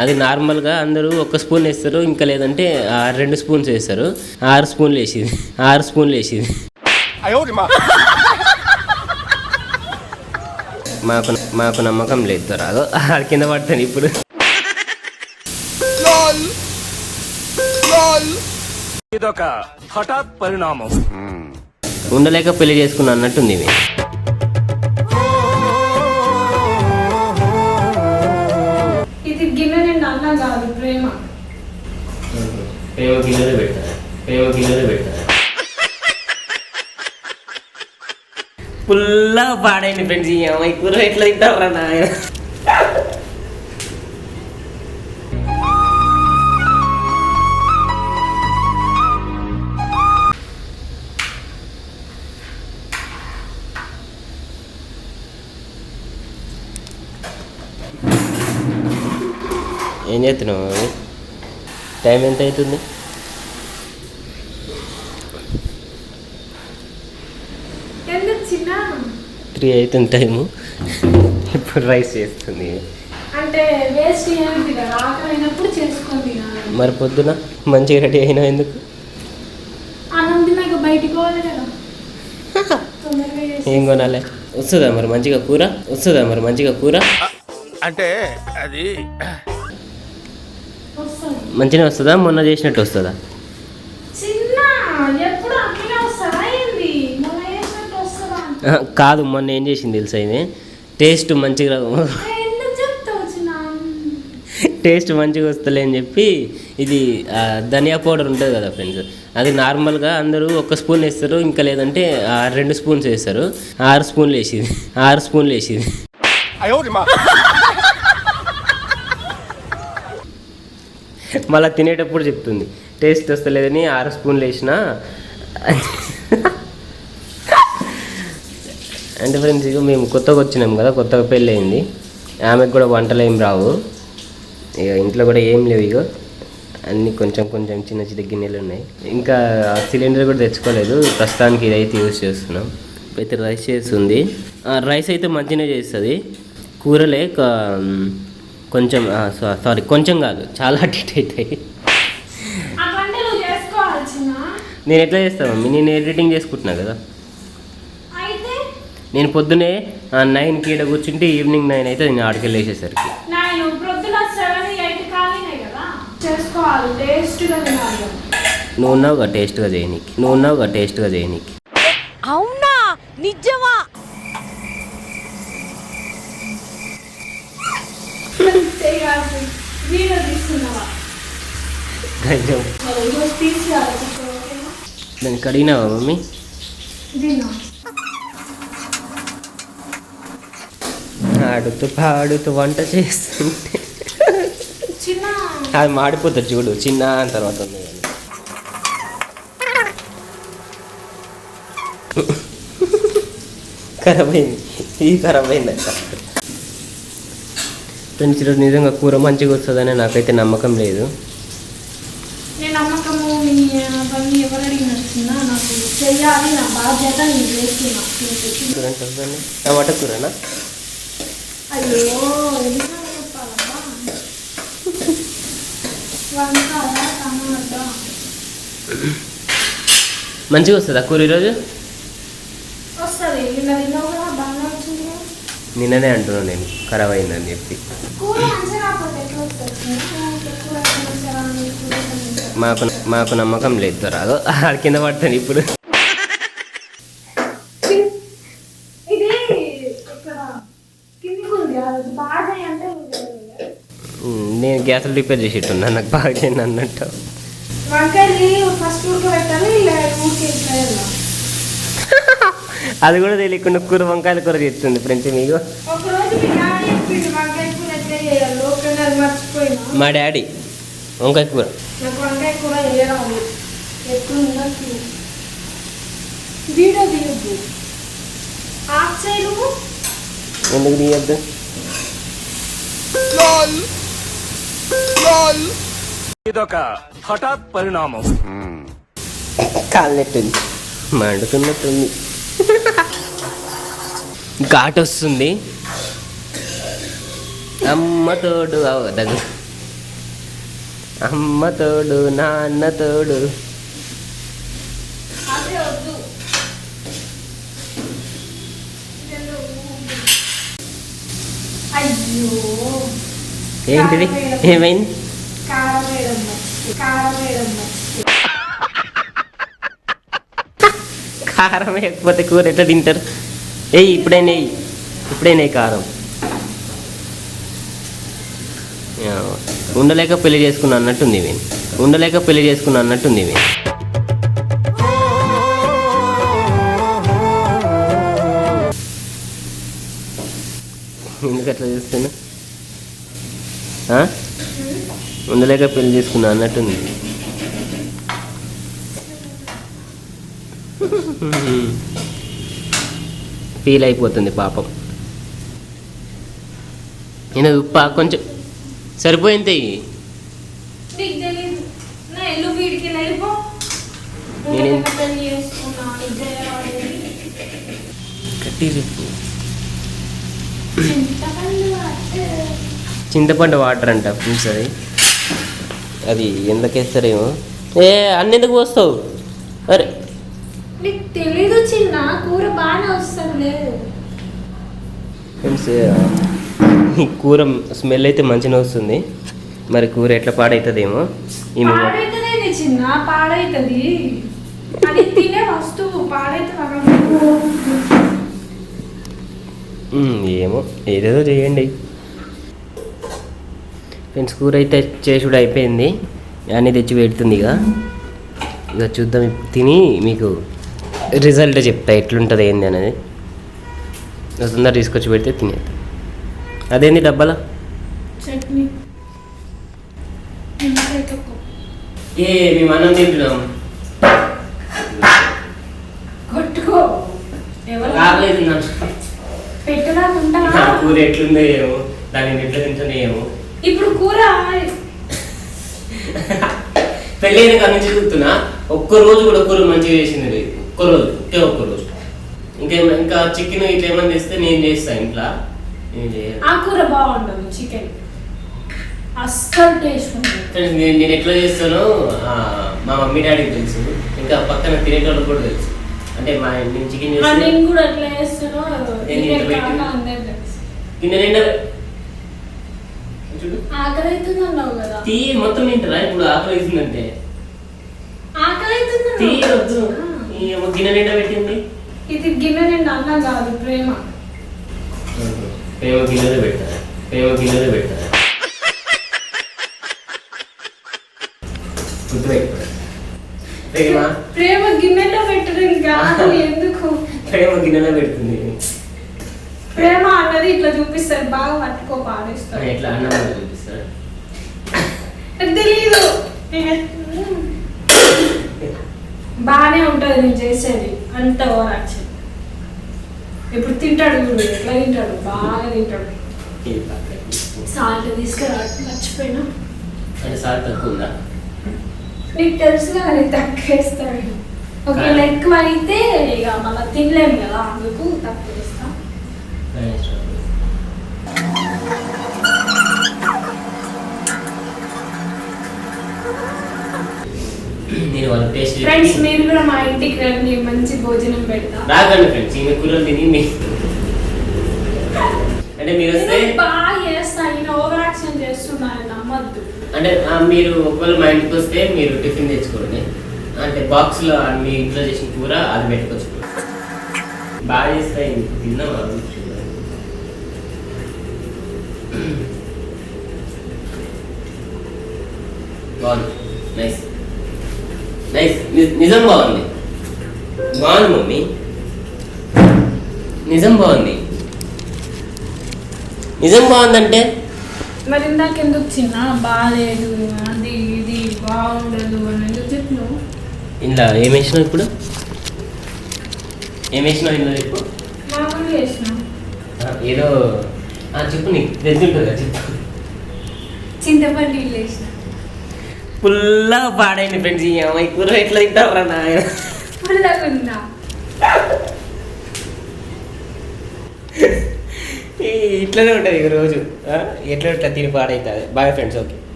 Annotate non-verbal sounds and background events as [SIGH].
అది నార్మల్గా అందరూ ఒక స్పూన్ వేస్తారు ఇంకా లేదంటే ఆ రెండు స్పూన్స్ వేస్తారు. ఆరు స్పూన్లు వేసేది. ఆరు స్పూన్లు వేసేది. మాకు మాకు నమ్మకం లేదు రాదు. అది కింద పడతాను ఇప్పుడు. ఇదొక హఠాత్ పరిణామం. ఉండలేక పెళ్ళి చేసుకున్నా అన్నట్టుంది పేవ గిన్నెలు పెట్టారు పేవ గిన్నెలు పెట్టారు పుల్లా పాడైంది ఫ్రెండ్స్ ఈ అమ్మాయి కూర ఎట్లా తింటారా నాయన? ఏం చేస్తున్నావు? టైం ఎంత అవుతుంది? త్రీ అవుతుంది టైము. [LAUGHS] ఇప్పుడు రైస్ చేస్తుంది. అంటే వేస్ట్ మరి పొద్దున మంచిగా రెడీ అయినా ఎందుకు? అన్నం తిన్నాక బయటికి పోవాలి కదా. తొందరగా చేసి ఏం కొనాలి? వస్తుందా మరి మంచిగా కూర? వస్తుందా మరి మంచిగా కూర? అంటే అది మంచిగా వస్తుందా? మొన్న చేసినట్టు వస్తుందా? కాదు మొన్న ఏం చేసింది తెలుసా ఇది? టేస్ట్ మంచిగా టేస్ట్ మంచిగా వస్తలే అని చెప్పి ఇది ధనియా పౌడర్ ఉంటుంది కదా ఫ్రెండ్స్ అది నార్మల్గా అందరూ ఒక స్పూన్ వేస్తారు ఇంకా లేదంటే ఆ రెండు స్పూన్స్ వేస్తారు. ఆరు స్పూన్లు వేసేది. ఆరు స్పూన్లు వేసేది. మళ్ళీ తినేటప్పుడు చెప్తుంది. టేస్ట్ వస్తలేదని ఆరు స్పూన్లు వేసిన. అంటే ఫ్రెండ్స్ ఇక మేము కొత్తగా వచ్చినాం కదా కొత్తగా పెళ్ళి అయింది ఆమెకు కూడా వంటలు ఏం రావు. ఇక ఇంట్లో కూడా ఏం లేవు ఇక అన్నీ కొంచెం కొంచెం చిన్న చిన్న గిన్నెలు ఉన్నాయి. ఇంకా సిలిండర్ కూడా తెచ్చుకోలేదు. ప్రస్తుతానికి ఇదైతే యూస్ చేస్తున్నాం. అయితే రైస్ చేస్తుంది. ఆ, రైస్ అయితే మంచిగానే చేస్తుంది. కూరలే కొంచెం సారీ కొంచెం కాదు చాలా [LAUGHS] అటు ఇటు అవుతాయి నేను ఎట్లా చేస్తాను మమ్మీ? నేను ఎడిటింగ్ చేసుకుంటున్నా కదా. అయితే? నేను పొద్దునే నైన్కి ఈడ కూర్చుంటే ఈవినింగ్ నైన్ అయితే నేను టేస్ట్గా తినాలి నువ్వు ఉన్నావుగా టేస్ట్గా చేయనీకి. నువ్వు ఉన్నావుగా టేస్ట్గా చేయనీకి. అవునా? నిజమా? వీడియో తీసుకున్నావా దాన్ని కడిగినావా మమ్మీ? ఆడుతూ పాడుతూ వంట చేస్తుంటే. అది మాడిపోతుంది చూడు చిన్న తర్వాత ఉంది. [LAUGHS] ఖరాబ్ అయింది. ఇది ఖరాబ్ అయింది. ఫ్రెండ్స్ ఈరోజు నిజంగా కూర మంచిగా వస్తుందని నాకైతే నమ్మకం లేదు. టమాటా కూరనా? మంచిగా వస్తుందా కూర ఈరోజు? వస్తుంది నిన్న తిన్నావు కదా బాగా వచ్చింది కదా నిన్ననే అంటున్నాను నేను ఖరాబ్ అయిందని చెప్పి. మాకు మాకు నమ్మకం లేదు రాదు అది కింద పడతాను ఇప్పుడు. నేను గ్యాసులు రిపేర్ చేసేట్టున్నా. నాకు బాగా చేయండి అన్నట్టు. వంకాయలు ఫస్ట్ ఉడకబెట్టాలి అది కూడా తెలియకుండా కూర వంకాయల కూర చేస్తుంది ఫ్రెండ్స్ మీకు. మీ డాడీ వంకాయ కూర ఎందుకు తీయద్దు? ఇదొక హఠాత్ పరిణామం. కాలినట్టుంది. మండుతున్నట్టుంది. ఘాట్ వస్తుంది అమ్మ తోడు అవ్వ అమ్మ తోడు నాన్న తోడు. ఏంటిది? ఏమైంది? కారం కారం వేయకపోతే కూర ఎట్లా తింటారు? ఏయ్ ఇప్పుడైనా వేయి ఇప్పుడైనా కారం. ఉండలేక పెళ్ళి చేసుకున్నా అన్నట్టుంది ఇవి ఉండలేక పెళ్ళి చేసుకున్నా అన్నట్టుంది ఇవి ఎందుకు అట్లా చేస్తున్నా? ఆ? ఉండలేక పెళ్ళి చేసుకున్నా అన్నట్టుంది. ఫీల్ అయిపోతుంది పాపం. నేను ఉప్ప కొంచెం సరిపోయింది. నేనేం-. కట్టి చెప్పు చింతపండు వాటర్. అంట ఫ్రూట్స్ అది. అది ఎందుకేస్తారేమో. ఏ అన్ని ఎందుకు పోస్తావు? అరే నీకు తెలీదు చిన్న కూర బాగానే వస్తుంది. ఫ్రెండ్స్ ఈ కూర స్మెల్ అయితే మంచిగా వస్తుంది. మరి కూర ఎట్లా పాడవుతుందేమో ఈమె పాడైతుందేంది చిన్న పాడైతుంది. అది తినే వస్తువు పాడైతుంది ఏమో ఏదేదో చేయండి. ఫ్రెండ్స్ కూర అయితే చేసుడు అయిపోయింది. అన్నీ తెచ్చి పెడుతుంది ఇక. ఇక చూద్దాం తిని మీకు రిజల్ట్ చెప్తా ఎట్లుంటుంది ఏంది అనేది. తొందర తీసుకొచ్చి పెడితే తినేద్దాం అదేంది డబ్బాలా? చట్నీ. ఏ మేము అన్నం తింటున్నాం. కొట్టుకో. రాలేదు కూర ఎట్లుందో ఏమో దాన్ని ఎట్లా తింటుందో ఏమో. ఇప్పుడు కూర పెళ్ళైన కాడ నుంచి చూస్తున్నా ఒక్క రోజు కూడా కూర మంచిగా చేసింది లేదు ఒక్క రోజు ఒకే ఒక్క రోజు ఇంకా ఇంకా చికెన్ ఇట్లా ఏమైనా తెస్తే నేను చేస్తా ఇంట్లో. నేను చేయను. ఆ కూర బాగుండదు చికెన్. అస్సలు టేస్ట్ ఉండదు. ఫ్రెండ్స్ నేను నేను ఎట్లా చేస్తానో? ఆ, మా మమ్మీ డాడీకి తెలుసు. ఇంకా పక్కన తినేటోళ్ళకి కూడా తెలుసు. అంటే మా నేను చికెన్ ఆ, చేస్తే నేను కూడా ఎట్లా చేస్తానో నేను ఇదే ఇంత పెట్టి- కాక అందరికీ తెలుసు. గిన్నె నిండా చూడు. ఆకలి అవుతుంది అన్నావు కదా. తీ మొత్తం తింటారా? ఇప్పుడు ఆకలి అవుతుందంటే ఆకలి అవుతుంది తీ అన్నావు. వద్దు. ఆ. గిన్నె నిండా పెట్టింది? ఇది గిన్నె నిండా అన్నం కాదు ప్రేమ. ప్రేమ గిన్నెలో పెడతారా ప్రేమ గిన్నెలో గుర్తుపెట్టుకోండి ప్రేమ? గిన్నెలో పెట్టడం కాదు ఎందుకు? ప్రేమ గిన్నెలో పెడుతుంది. ప్రేమ అన్నది ఇట్లా చూపిస్తారు బాగా పట్టుకో పాడేస్తారు ఎట్లా అన్నం చూపిస్తారు. [LAUGHS] తెలీదు. [LAUGHS] బాగానే ఉంటది నేను చేసేది. అంత ఓవర్ యాక్షన్. ఇప్పుడు తింటాడు చూడు ఎట్లా తింటాడు? బాగా తింటాడు. సాల్ట్ తీసుకురా మర్చిపోయినా? తక్కువ ఉందా నీకు తెలుసు కదా నేను తక్కువ వేస్తాడు ఒకవేళ ఎక్కువ అయితే ఇక మళ్ళీ తినలేము కదా అందుకు తక్కువ వేస్తా నేను వాళ్ళ టేస్ట్ ఫ్రెండ్స్ మీరు కూడా మా ఇంటికి రండి మంచి భోజనం పెడతా. రాకండి ఫ్రెండ్స్ ఈమె కూరలు తిని మీ అంటే మీరు వస్తే బాగా చేస్తా ఈయన ఓవర్ యాక్షన్ చేస్తున్నాను నమ్మద్దు. అంటే మీరు ఒకవేళ మా ఇంటికి వస్తే మీరు టిఫిన్ తెచ్చుకోండి. అంటే బాక్స్లో మీ ఇంట్లో చేసిన కూర అది పెట్టుకోవచ్చు. బాగా చేస్తాయి తిన్నాం బాగుంది. నైస్ నైస్ నిజం బాగుంది. బాగుంది మమ్మీ. నిజం బాగుంది. నిజం బాగుందంటే? మరి ఇందాక ఎందుకు చిన్న? బాగాలేదు అది ఇది బాగుండదు అని ఎందుకు చెప్పినావు? ఇందులో ఏం వేసినావు ఇప్పుడు? ఏం వేసినావు ఇందులో చెప్పు? మామూలుగా చేసినావు ఆ, ఏదో చెప్పు నీకు. తెలుసుంటుంది కదా చెప్పు. చింతపండు నీళ్ళు వేసిన. ఫుల్గా పాడైంది ఫ్రెండ్స్ ఈ అమ్మాయి. కూర ఎట్లా తింటారా నాయన? ఇట్లనే ఉంటుంది రోజు. ఎట్లా ఎట్లా తిని పాడైతుంది. Bye friends okay